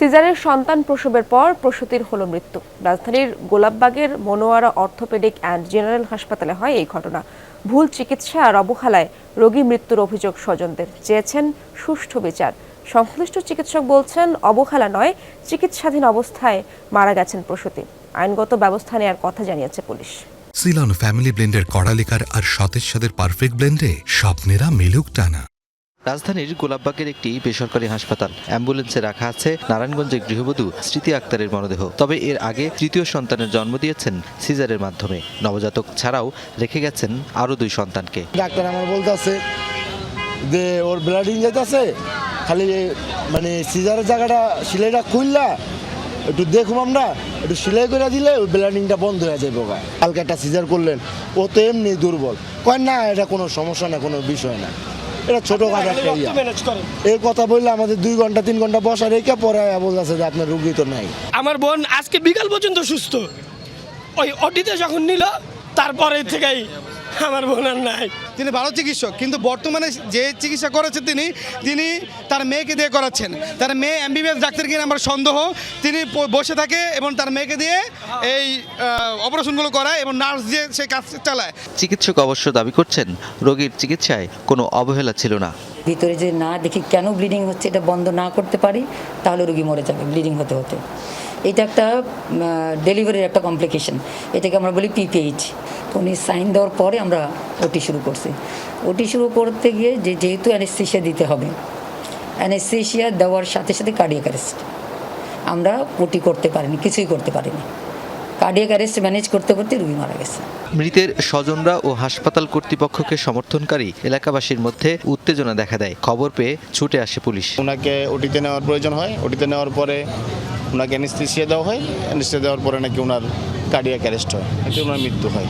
সিজারের সন্তান প্রসবের পর প্রসূতির হলো মৃত্যু। রাজধানীর গোলাপবাগের মনোয়ারা অর্থোপেডিক অ্যান্ড জেনারেল হাসপাতালে হয় এই ঘটনা। ভুল চিকিৎসা আর অবহেলায় রোগী মৃত্যুর অভিযোগ স্বজনদের। চেয়েছেন সুষ্ঠু বিচার। সংশ্লিষ্ট চিকিৎসক বলছেন, অবহেলা নয়, চিকিৎসাধীন অবস্থায় মারা গেছেন প্রসূতি। আইনগত ব্যবস্থা নেওয়ার কথা জানিয়েছে পুলিশ। সিলন ফ্যামিলি ব্লেন্ডের কড়ালিকার আর সতেজ সাদের পারফেক্ট ব্লেন্ডে স্বপ্নেরা মেলুক টানা। রাজধানীর গোলাপবাগের একটি বেসরকারি হাসপাতাল। অ্যাম্বুলেন্সে রাখা আছে নারায়ণগঞ্জের গৃহবধূ স্মৃতি আক্তারের মরদেহ। তবে এর আগে তৃতীয় সন্তানের জন্ম দিয়েছেন সিজারের মাধ্যমে। নবজাতক ছাড়াও রেখে গেছেন আরও দুই সন্তানকে। ডাক্তার আমার বলতেছে যে, ওর ব্লাডিং যেতেছে খালি মানে সিজারের জায়গাটা সিলাইটা খুললা, একটু দেখুম আমরা। একটু সেলাই করে দিলে ওই ব্লাডিংটা বন্ধ হয়ে যাবে গা। কালকে একটা সিজার করলেন। ও তো এমনি দুর্বল। কয়, না, এটা কোনো সমস্যা না, কোনো বিষয় না। এটা ছোটো কাজ একটা ইয়া এই কথা বললে আমাদের দুই ঘণ্টা তিন ঘণ্টা বসা রেখে পরে বলতেছে যে আপনার রুগী তো নাই। আমার বোন আজকে বিকাল পর্যন্ত সুস্থ। ওই অটিতে যখন নিল তারপরে থেকেই আমার বোন আর নাই। তিনি ভালো চিকিৎসক কিন্তু বর্তমানে যে চিকিৎসা করেছেন তিনি তিনি তার মেয়েকে দিয়ে করাচ্ছেন। তার মেয়ে এমবিবিএস ডাক্তার কিনা আমার সন্দেহ। তিনি বসে থাকে এবং তার মেয়েকে দিয়ে এই অপারেশনগুলো করায় এবং নার্স দিয়ে সে কাজ চালায়। চিকিৎসক অবশ্য দাবি করছেন রোগীর চিকিৎসায় কোনো অবহেলা ছিল না। ভিতরে যদি না দেখি কেন ব্লিডিং হচ্ছে, এটা বন্ধ না করতে পারি, তাহলে রুগী মরে যাবে ব্লিডিং হতে হতে। এটা একটা ডেলিভারির একটা কমপ্লিকেশন এটাকে আমরা বলি পিপিএইচ তো উনি সাইন দেওয়ার পরে আমরা ওটি শুরু করছি। ওটি শুরু করতে গিয়ে যে যেহেতু অ্যানেস্থেশিয়া দিতে হবে অ্যানেস্থেশিয়া দেওয়ার সাথে সাথে কার্ডিয়াক আমরা ওটি করতে পারিনি, কিছুই করতে পারিনি। কার্ডিয়াক অ্যারেস্ট ম্যানেজ করতে করতে রুগী মারা গেছে। মৃতের স্বজনরা ও হাসপাতাল কর্তৃপক্ষকে সমর্থনকারী এলাকাবাসীর মধ্যে উত্তেজনা দেখা দেয়। খবর পেয়ে ছুটে আসে পুলিশ। ওনাকে ওটিতে নেওয়ার প্রয়োজন হয়। ওটিতে নেওয়ার পরে ওনাকে অ্যানেস্থেসিয়া দেওয়া হয়। অ্যানেস্থেসিয়া দেওয়ার পরে নাকি ওনার কার্ডিয়াক অ্যারেস্ট হয়। নাকি ওনার মৃত্যু হয়।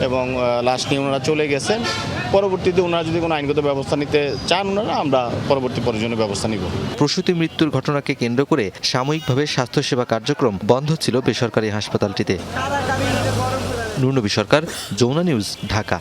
এবং লাশ নিয়ে ওনারা চলে গেছেন। পরবর্তীতে ওনারা যদি কোনো আইনগত ব্যবস্থা নিতে চান, ওনারা আমরা পরবর্তী প্রয়োজনীয় ব্যবস্থা নিব। প্রসূতি মৃত্যুর ঘটনাকে কেন্দ্র করে সাময়িকভাবে স্বাস্থ্যসেবা কার্যক্রম বন্ধ ছিল বেসরকারি হাসপাতালটিতে। নুরনবী সরকার, যমুনা নিউজ, ঢাকা।